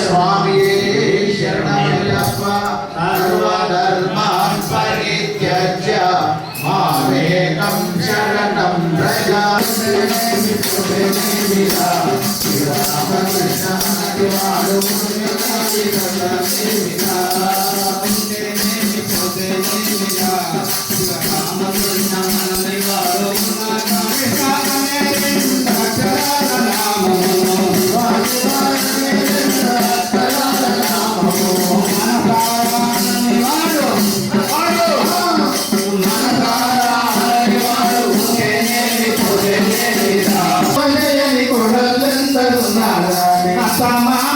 స్వామి శరణయ్యప్ప సర్వధర్మాన్ పరిత్యజ్య మామేకం శరణం ప్రజా రామకృష్ణ sama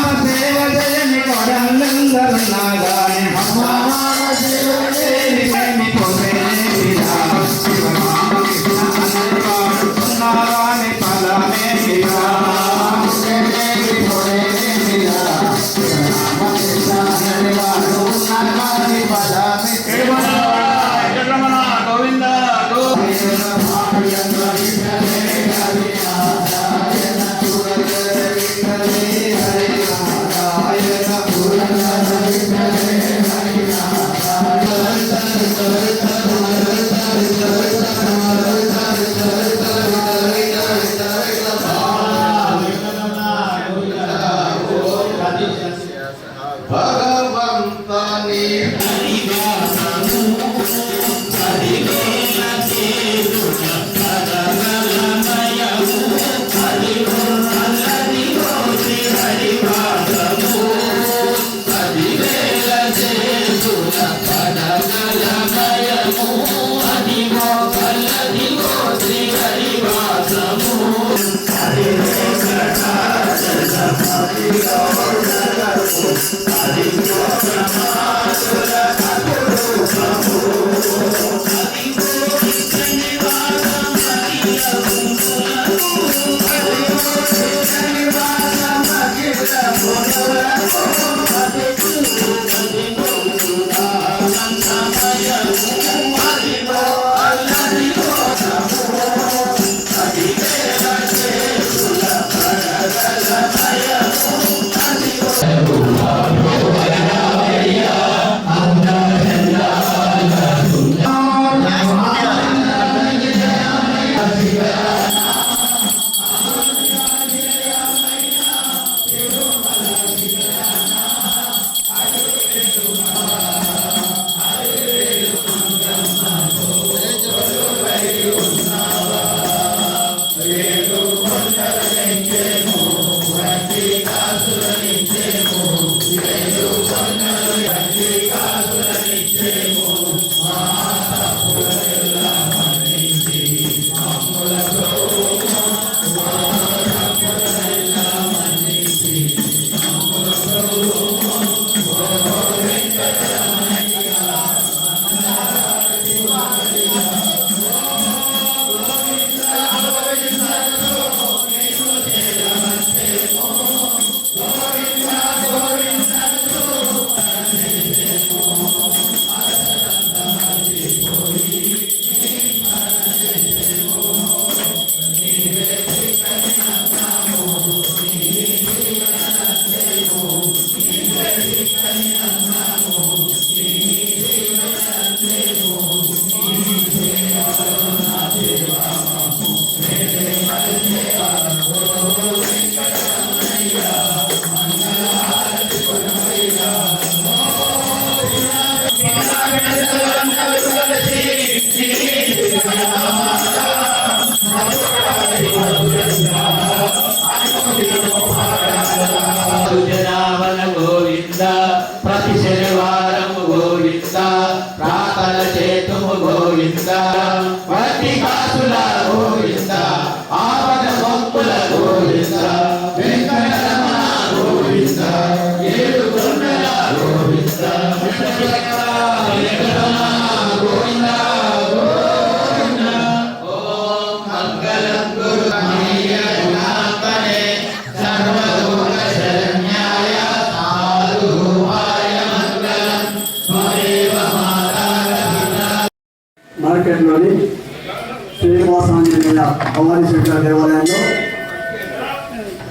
భవానీ శంకర దేవాలయంలో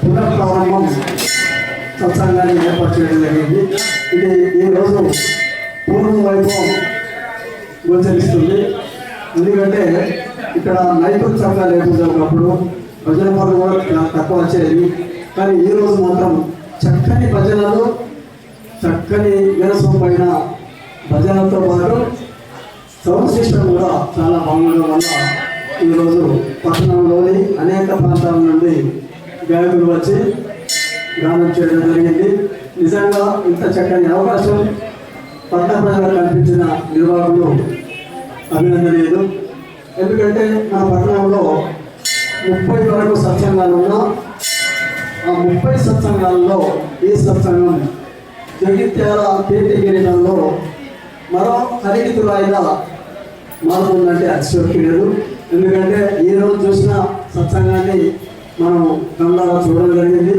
పునఃప్రారంభం సత్సంగాన్ని ఏర్పాటు చేయడం జరిగింది. ఇది ఈరోజు పూర్వం వైభవం గోచరిస్తుంది. ఎందుకంటే ఇక్కడ నైపుణ్యంగా లేకుండా ఒకప్పుడు భజన పనులు కూడా తక్కువ వచ్చేది. కానీ ఈరోజు మాత్రం చక్కని భజనలు చక్కని వినసమైన భజనతో పాటు సౌండ్ సిస్టమ్ కూడా చాలా బాగుండడం వల్ల ఈరోజు పట్టణంలోని అనేక ప్రాంతాల నుండి గాయకులు వచ్చి గానం చేయడం జరిగింది. నిజంగా ఇంత చక్కని అవకాశం పట్టణ ప్రజలకు కల్పించిన నిర్వాహకులు అభినందనీయులు. ఎందుకంటే మన పట్టణంలో ముప్పై వరకు సత్సంగాలు ఉన్నా ఆ ముప్పై సత్సంగాల్లో ఈ సత్సంగం జగిత్యాల తీర్థగిరిలో మరో హరిగితురాయిగా మారుతుందంటే అతిశోక్తి లేదు. ఎందుకంటే ఈ రోజు చూసిన సత్సంగాన్ని మనం కళ్ళారా చూడడం జరిగింది.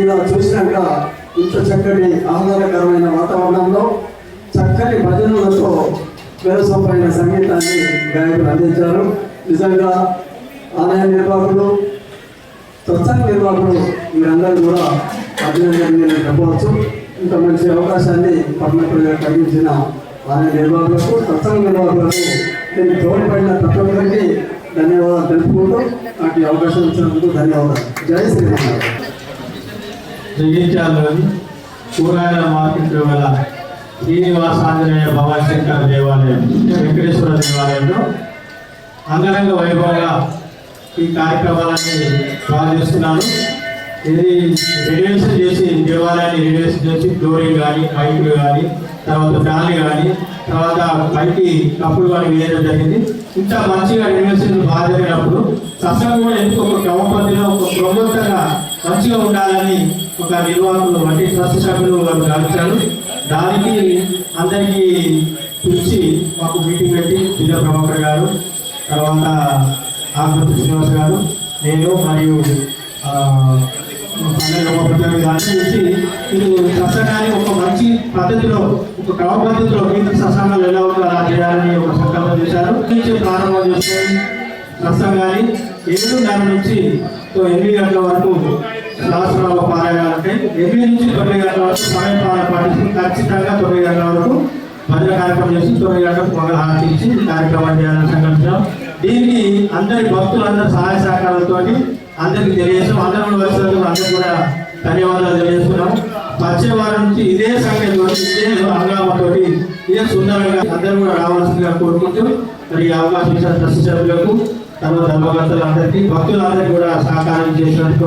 ఇలా చూసినాక ఇంత చక్కటి ఆహ్లాదకరమైన వాతావరణంలో చక్కని భజనలతో విరసంపైన సంగీతాన్ని గాయకులు అందించారు. నిజంగా ఆలయ నిర్వాహకులు సత్సంగ నిర్వాహకులు మీరందరూ కూడా అభినందనీయులు చెప్పవచ్చు ఇంత మంచి అవకాశాన్ని పట్టణ ప్రజలకు కలిగించిన ఆలయ నిర్వాహకులకు సత్సంగ నిర్వాహకులకు నేను తోడ్పడిన ప్రతి ఒక్కరికి ధన్యవాదాలు తెలుపుకుంటూ నాకు ఈ అవకాశం ఇచ్చినందుకు ధన్యవాదాలు. జై శ్రీరామ్. జగిత్యాలలోని కూరగాయల మార్కెట్లో గల శ్రీనివాస ఆంజనేయ భవాశంకర దేవాలయం వెంకటేశ్వర దేవాలయంలో అంగరంగ వైభవంగా ఈ కార్యక్రమాలన్నీ ప్రారంభిస్తున్నాను ఇది రెనోవేషన్ చేసి దేవాలయాన్ని రెనోవేషన్ చేసి ఫ్లోరింగ్ కానీ పైపులు కానీ తర్వాత ఫ్యాన్లు కానీ తర్వాత పైకి కప్పులు కానీ వేయడం జరిగింది. ఇంత మంచిగా యూనివర్సిటీ బాగా జరిగినప్పుడు సత్సంగం కూడా ఎందుకు ఒక క్రమ పద్ధతిలో ఒక ప్రమోత్తంగా మంచిగా ఉండాలని ఒక నిర్వాహకులు అంటే ట్రస్ట్ సభ్యులు వాళ్ళు భావించారు దానికి అందరికీ పిలిచి మాకు మీటింగ్ పెట్టి విజయ ప్రభాకర్ గారు తర్వాత ఆకృతి శ్రీనివాస్ గారు నేను మరియు ఆ, మీరు సత్సంగాన్ని ఒక మంచి పద్ధతిలో ఒక క్రమ పద్ధతిలో మీకు సత్సంగాలు ఎలా ఉందో అలా చేయాలని ఒక సంకల్పం చేశారు నుంచి ప్రారంభం చేసుకొని సత్సంగాన్ని ఏడున్నర నుంచి ఎనిమిది గంటల వరకు సహస్రాల పారాయణాలు ఎనిమిది నుంచి తొమ్మిది గంటల వరకు సమయం పాలన పాటిస్తూ ఖచ్చితంగా తొమ్మిది గంటల వరకు భజన కార్యక్రమం చేసి తొమ్మిది గంటలకు మొదలు ఆచరించి కార్యక్రమం చేయాలని సంకల్పించాం దీనికి అందరి భక్తులందరి సహాయ సహకారాలతో అందరికి తెలియజేసాం అందరం అందరూ కూడా ధన్యవాదాలు తెలియజేస్తున్నాం. వచ్చే వారం నుంచి ఇదే సంఖ్యతో ఇదే హంగామతోటి ఇదే సుందరంగా అందరూ కూడా రావాల్సిందిగా కోరుకుంటూ మరి అవకాశం ఇచ్చిన ట్రస్ట్ సభ్యులకు తర్వాత ధర్మకర్తలందరికీ భక్తులందరికీ కూడా సహకారం చేసినందుకు